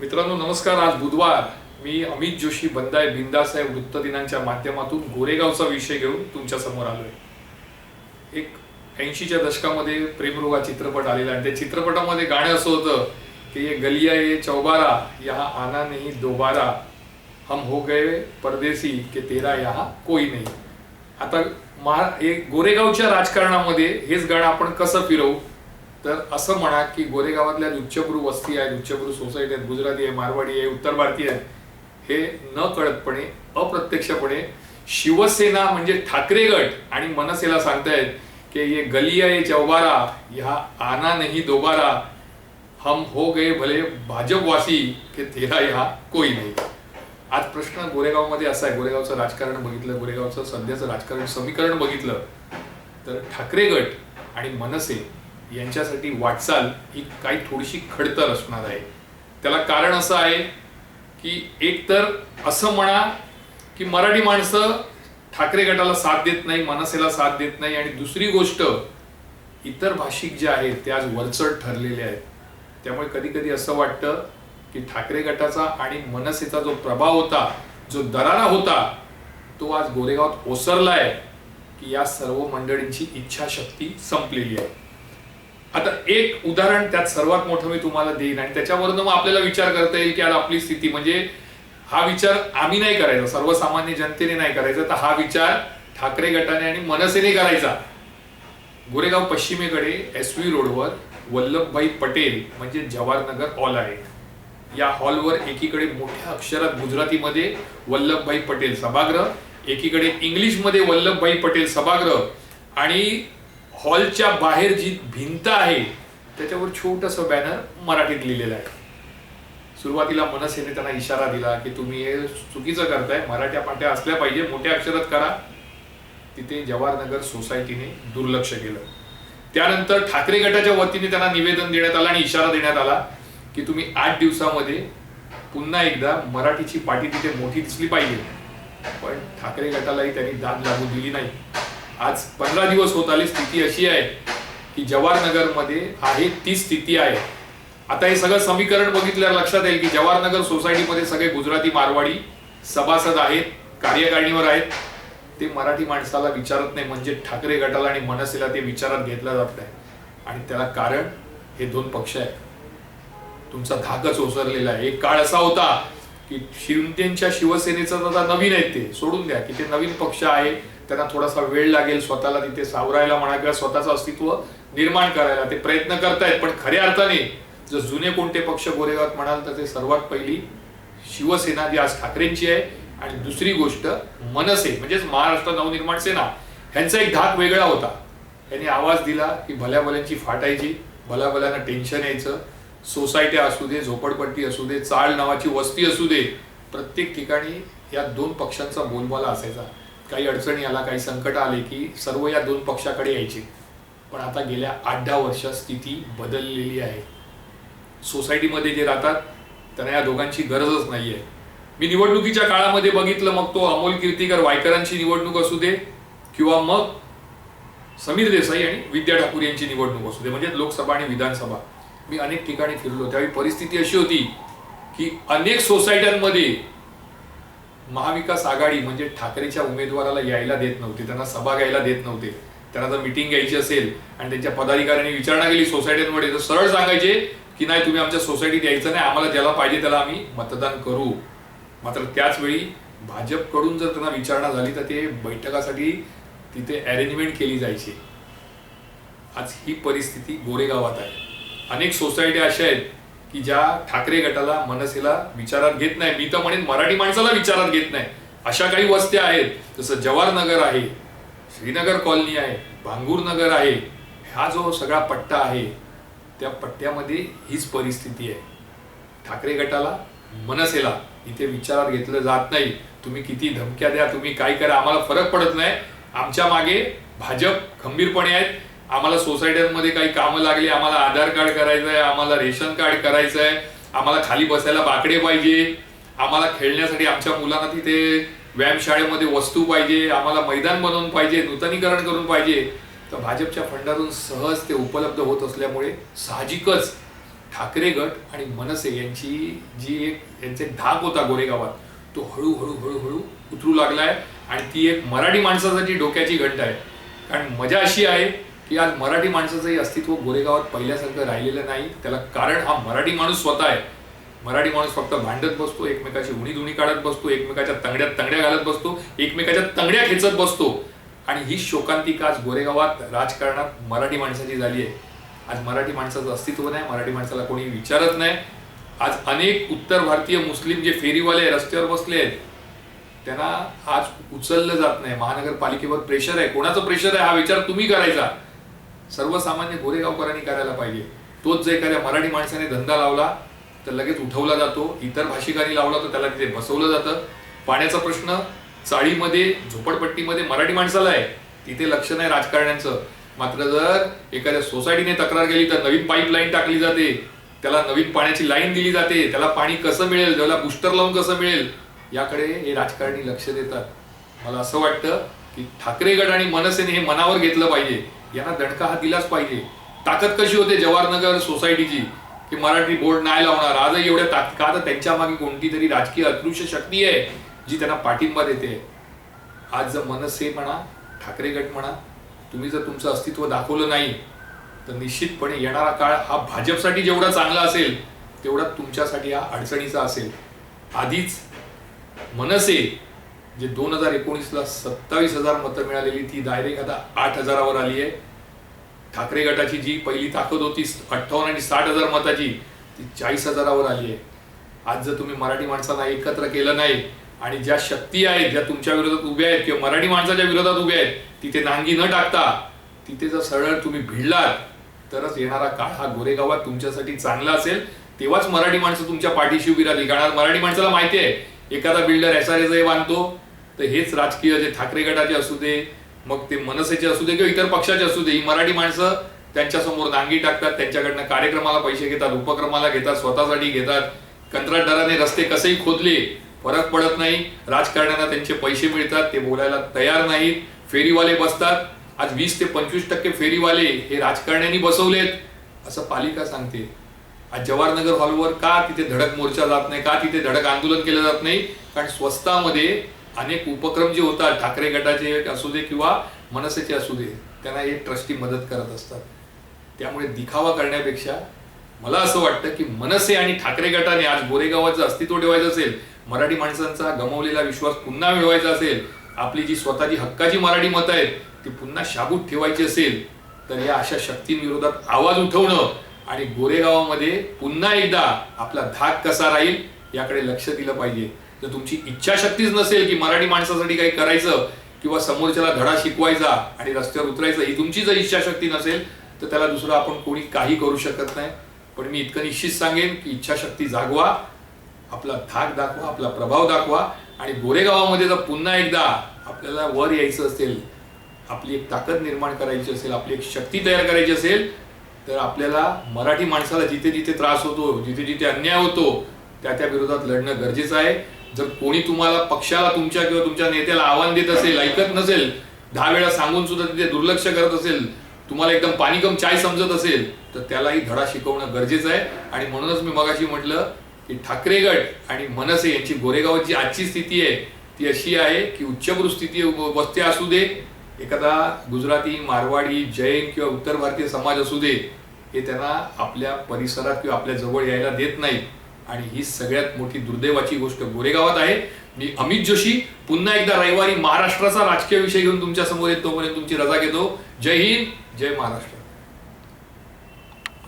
मित्रांनो नमस्कार. आज बुधवार. मी अमित जोशी बंदाय बिंदासाहेब वृत्तदिनांच्या माध्यमातून गोरेगावचा विषय घेऊन तुमच्यासमोर आलोय. एक ऐंशीच्या दशकामध्ये प्रेमरोगा चित्रपट आलेला आणि त्या चित्रपटामध्ये गाणं असं होतं की ये गलिया ये चौबारा यहा आना नाही दोबारा. हम हो गए परदेसी के तेरा यहा कोई नाही. आता महा गोरेगावच्या राजकारणामध्ये हेच गाणं आपण कसं फिरवू? तर असं म्हणा की गोरेगावातल्या उच्चभ्रू वस्ती आहेत उच्चभ्रू सोसायटी आहेत गुजराती आहे मारवाडी आहे उत्तर भारतीय आहे हे न कळतपणे अप्रत्यक्षपणे शिवसेना म्हणजे ठाकरे गट आणि मनसेला सांगतायत की ये गलिया ये चौबारा ह्या आना नहीं दोबारा हम हो गए भले भाजपवासी के तेरा ह्या कोई नाही. आज प्रश्न गोरेगावमध्ये असा आहे गोरेगावचं राजकारण बघितलं गोरेगावचं सध्याचं राजकारण समीकरण बघितलं तर ठाकरे गट आणि मनसे यांच्यासाठी वाटचाल ही काही थोडीशी खडतर असणार आहे. त्याला कारण असं आहे की एक तर असं म्हणा की मराठी माणसं ठाकरे गटाला साथ देत नाही मनसेला साथ देत नाही आणि दुसरी गोष्ट इतर भाषिक जे आहेत ते आज वरचढ ठरलेले आहेत. त्यामुळे कधी कधी असं वाटतं की ठाकरे गटाचा आणि मनसेचा जो प्रभाव होता जो दरारा होता तो आज गोरेगावात आहे की या सर्व मंडळींची इच्छाशक्ती संपलेली आहे. आता एक उदाहरण त्यात सर्वात मोठं मी तुम्हाला देईन आणि त्याच्यावरून मग आपल्याला विचार करता येईल की आज आपली स्थिती म्हणजे हा विचार आम्ही नाही करायचा सर्वसामान्य जनतेने नाही करायचा तर हा विचार ठाकरे गटाने आणि मनसेने करायचा. गोरेगाव पश्चिमेकडे एस व्ही रोडवर वल्लभभाई पटेल म्हणजे जवाहरनगर हॉल आहे. या हॉलवर एकीकडे मोठ्या अक्षरात गुजरातीमध्ये वल्लभभाई पटेल सभागृह एकीकडे इंग्लिशमध्ये वल्लभभाई पटेल सभागृह आणि हॉलच्या बाहेर जी भिंत आहे त्याच्यावर छोटस बॅनर मराठीत लिहिलेलं आहे. सुरुवातीला मनसेने त्यांना इशारा दिला की तुम्ही हे चुकीचं करताय मराठ्या पाट्या असल्या पाहिजे मोठ्या अक्षरात करा. तिथे जवाहरनगर सोसायटीने दुर्लक्ष केलं. त्यानंतर ठाकरे गटाच्या वतीने त्यांना निवेदन देण्यात आलं आणि इशारा देण्यात आला की तुम्ही आठ दिवसामध्ये पुन्हा एकदा मराठीची पाठी तिथे मोठी दिसली पाहिजे. पण ठाकरे गटालाही त्यांनी दाद लागू दिली नाही. आज पंधरा दिवस होत आली स्थिती अशी आहे की जवाहरनगरमध्ये आहे ती स्थिती आहे. आता हे सगळं समीकरण बघितल्यावर लक्षात येईल की जवाहरनगर सोसायटीमध्ये सगळे गुजराती मारवाडी सभासद आहेत कार्यकारिणीवर आहेत. ते मराठी माणसाला विचारत नाही म्हणजे ठाकरे गटाला आणि मनसेला ते विचारात घेतलं जात नाही. आणि त्याला कारण हे दोन पक्ष आहेत. तुमचा धाकच ओसरलेला आहे. एक काळ असा होता की शिवतेंच्या शिवसेनेचं आता नवीन आहेत ते. सोडून द्या की ते नवीन पक्ष आहे. त्यांना थोडासा वेळ लागेल स्वतःला तिथे सावरायला म्हणा किंवा स्वतःचं अस्तित्व निर्माण करायला. ते प्रयत्न करतायत पण खऱ्या अर्थाने जर जुने कोणते पक्ष गोरेगावात म्हणाल तर ते सर्वात पहिली शिवसेना जी आज ठाकरेंची आहे आणि दुसरी गोष्ट मनसे म्हणजेच महाराष्ट्र नवनिर्माण सेना. ह्यांचा एक धाक वेगळा होता. त्यांनी आवाज दिला की भल्याभल्यांची फाटायची भल्याभल्यांना टेन्शन यायचं. सोसायट्या असू दे झोपडपट्टी असू दे चाळ नावाची वस्ती असू दे प्रत्येक ठिकाणी या दोन पक्षांचा बोलबाला असायचा. काही अडचणी आला काही संकट आले की सर्व या दोन पक्षाकडे यायचे. पण आता गेल्या आठ दहा वर्षात स्थिती बदललेली आहे. सोसायटीमध्ये जे राहतात त्यांना या दोघांची गरजच नाही आहे मी निवडणुकीच्या काळामध्ये बघितलं मग तो अमोल कीर्तीकर वायकरांची निवडणूक असू दे किंवा मग समीर देसाई आणि विद्या ठाकूर यांची निवडणूक असू दे म्हणजे लोकसभा आणि विधानसभा. मी अनेक ठिकाणी फिरलो त्यावेळी परिस्थिती अशी होती की अनेक सोसायट्यांमध्ये महाविकास आघाडी म्हणजे ठाकरेच्या उमेदवाराला यायला देत नव्हते त्यांना सभा घ्यायला देत नव्हते. त्यांना जर मिटिंग घ्यायची असेल आणि त्यांच्या पदाधिकाऱ्यांनी विचारणा केली सोसायट्यांमध्ये तर सरळ सांगायचे की नाही तुम्ही आमच्या सोसायटीत यायचं नाही आम्हाला ज्याला पाहिजे त्याला आम्ही मतदान करू. मात्र त्याच वेळी भाजपकडून जर त्यांना विचारणा झाली तर ते बैठकासाठी तिथे अरेंजमेंट केली जायची. आज ही परिस्थिती गोरेगावात आहे. अनेक सोसायट्या अशा आहेत की ज्या ठाकरे गटाला मनसेला विचारात घेत नाही मी तर म्हणेन मराठी माणसाला विचारात घेत नाही. अशा काही वस्त्या आहेत. जसं जवाहरनगर आहे श्रीनगर कॉलनी आहे भांगूरनगर आहे हा जो सगळा पट्टा आहे त्या पट्ट्यामध्ये हीच परिस्थिती आहे. ठाकरे गटाला मनसेला इथे विचारात घेतलं जात नाही. तुम्ही किती धमक्या द्या तुम्ही काय करा आम्हाला फरक पडत नाही. आमच्या मागे भाजप खंबीरपणे आहेत. आम्हाला सोसायट्यांमध्ये काही कामं लागली आम्हाला आधार कार्ड करायचं आहे आम्हाला रेशन कार्ड करायचं आहे आम्हाला खाली बसायला बाकडे पाहिजे आम्हाला खेळण्यासाठी आमच्या मुलांना तिथे व्यायामशाळेमध्ये वस्तू पाहिजे आम्हाला मैदान बनवून पाहिजे नूतनीकरण करून पाहिजे. तर भाजपच्या फंडातून सहज ते उपलब्ध होत असल्यामुळे साहजिकच ठाकरे गट आणि मनसे यांची जी एक यांचा एक धाक होता गोरेगावात तो हळूहळू हळूहळू उतरू लागलाय. आणि ती एक मराठी माणसासाठी डोक्याची घंट आहे. कारण मजा अशी आहे की आज मराठी माणसाचंही अस्तित्व गोरेगावात पहिल्यासारखं राहिलेलं नाही. त्याला कारण हा मराठी माणूस स्वतः आहे. मराठी माणूस फक्त भांडत बसतो एकमेकाची उणी धुणी काढत बसतो एकमेकाच्या तंगड्यात तंगड्या घालत बसतो एकमेकाच्या तंगड्या खेचत बसतो. आणि ही शोकांतिका आज गोरेगावात राजकारणात मराठी माणसाची झाली आहे. आज मराठी माणसाचं अस्तित्व नाही मराठी माणसाला कोणी विचारत नाही. आज अनेक उत्तर भारतीय मुस्लिम जे फेरीवाले रस्त्यावर बसले आहेत त्यांना आज उचललं जात नाही. महानगरपालिकेवर प्रेशर आहे. कोणाचं प्रेशर आहे? हा विचार तुम्ही करायचा. सर्वसामान्य गोरेगावकरांनी करायला पाहिजे. तोच जर एखाद्या मराठी माणसाने धंदा लावला तर लगेच उठवला जातो. इतर भाषिकांनी लावला तर त्याला तिथे बसवलं जातं. पाण्याचा प्रश्न चाळीमध्ये झोपडपट्टीमध्ये मराठी माणसाला आहे. तिथे लक्ष नाही राजकारण्यांचं. मात्र जर एखाद्या सोसायटीने तक्रार केली तर नवीन पाईपलाईन टाकली जाते. त्याला नवीन पाण्याची लाईन दिली जाते. त्याला पाणी कसं मिळेल? त्याला बुस्टर लावून कसं मिळेल? याकडे हे राजकारणी लक्ष देतात. मला असं वाटतं की ठाकरे गट आणि मनसेने हे मनावर घेतलं पाहिजे. यांना दणका हा दिलाच पाहिजे. ताकद कशी होते जवाहरनगर सोसायटीची की मराठी बोर्ड नाही लावणार? आजही एवढ्या ताकद का तर त्यांच्या मागे कोणती तरी राजकीय अदृश्य शक्ती आहे जी त्यांना पाठिंबा देते. आज जर मनसे म्हणा ठाकरे गट म्हणा तुम्ही जर तुमचं अस्तित्व दाखवलं नाही तर निश्चितपणे येणारा काळ हा भाजपसाठी जेवढा चांगला असेल तेवढा तुमच्यासाठी हा अडचणीचा असेल. आधीच मनसे जे दोन हजार एकोणीसला सत्तावीस हजार मतं मिळालेली ती डायरेक्ट आता आठ हजारावर आली आहे. ठाकरे गटाची जी पहिली ताकद होती अठ्ठावन्न आणि साठ हजार मताची ती चाळीस हजारावर आली आहे. आज जर तुम्ही मराठी माणसांना एकत्र केलं नाही आणि ज्या शक्ती आहेत ज्या तुमच्या विरोधात उभ्या आहेत किंवा मराठी माणसाच्या विरोधात उभ्या आहेत तिथे नांगी न टाकता तिथे जर सरळ तुम्ही भिडलात तरच येणारा काळ हा गोरेगावात तुमच्यासाठी चांगला असेल. तेव्हाच मराठी माणसं तुमच्या पाठीशी उभी राहतील. कारण मराठी माणसाला माहिती आहे एखादा बिल्डर एस आर एस बांधतो तर हेच राजकीय जे ठाकरे गटाचे असू दे मग ते मनसेचे असू दे किंवा इतर पक्षाचे असू दे ही मराठी माणसं त्यांच्यासमोर नांगी टाकतात त्यांच्याकडनं कार्यक्रमाला पैसे घेतात उपक्रमाला घेतात स्वतःसाठी घेतात. कंत्राटदाराने रस्ते कसेही खोदले फरक पडत नाही. राजकारण्यांना त्यांचे पैसे मिळतात ते बोलायला तयार नाहीत. फेरीवाले बसतात. आज वीस ते पंचवीस टक्के फेरीवाले हे राजकारण्यांनी बसवलेत. असं पालिका सांगते. आज जवाहरनगर हॉलवर का तिथे धडक मोर्चा जात नाही का तिथे धडक आंदोलन केलं जात नाही? कारण स्वस्तामध्ये अनेक उपक्रम जे होतात ठाकरे गटाचे असू दे किंवा मनसेचे असू दे त्यांना हे ट्रस्टी मदत करत असतात. त्यामुळे दिखावा करण्यापेक्षा मला असं वाटतं की मनसे आणि ठाकरे गटाने आज गोरेगावाचं अस्तित्व ठेवायचं असेल मराठी माणसांचा गमावलेला विश्वास पुन्हा मिळवायचा असेल आपली जी स्वतःची हक्काची मराठी मतं आहेत ती पुन्हा शाबूत ठेवायची असेल तर या अशा शक्तींविरोधात आवाज उठवणं आणि गोरेगावामध्ये पुन्हा एकदा आपला धाक कसा राहील याकडे लक्ष दिलं पाहिजे. जर तुमची इच्छाशक्तीच नसेल की मराठी माणसासाठी काही करायचं किंवा समोरच्याला धडा शिकवायचा आणि रस्त्यावर उतरायचं ही तुमची जर इच्छाशक्ती नसेल तर त्याला दुसरं आपण कोणी काही करू शकत नाही. पण मी इतकं निश्चित सांगेन की इच्छाशक्ती जागवा आपला धाक दाखवा आपला प्रभाव दाखवा आणि गोरेगावामध्ये जर पुन्हा एकदा आपल्याला वर यायचं असेल आपली एक ताकद निर्माण करायची असेल आपली एक शक्ती तयार करायची असेल तर आपल्याला मराठी माणसाला जिथे जिथे त्रास होतो जिथे जिथे अन्याय होतो त्या त्या विरोधात लढणं गरजेचं आहे. जर कोणी तुम्हाला पक्षाला तुमच्या किंवा तुमच्या नेत्याला आव्हान देत असेल ऐकत नसेल दहा वेळा सांगून सुद्धा तिथे दुर्लक्ष करत असेल तुम्हाला एकदम पाणीकम चाय समजत असेल तर त्यालाही धडा शिकवणं गरजेचं आहे. आणि म्हणूनच मी मगाशी म्हटलं की ठाकरे गट आणि मनसे यांची गोरेगावची आजची स्थिती आहे ती अशी आहे की उच्चभ्रू स्थिती वस्ती असू दे एखादा गुजराती मारवाडी जैन किंवा उत्तर भारतीय समाज असू दे हे त्यांना आपल्या परिसरात किंवा आपल्या जवळ यायला देत नाही आणि ही सगळ्यात मोठी दुर्दैवाची गोष्ट गोरेगावात आहे. मी अमित जोशी पुन्हा एकदा रविवारी महाराष्ट्राचा राजकीय विषय घेऊन तुमच्यासमोर येतो तोपर्यंत तुमची रजा घेतो. जय हिंद जय महाराष्ट्र.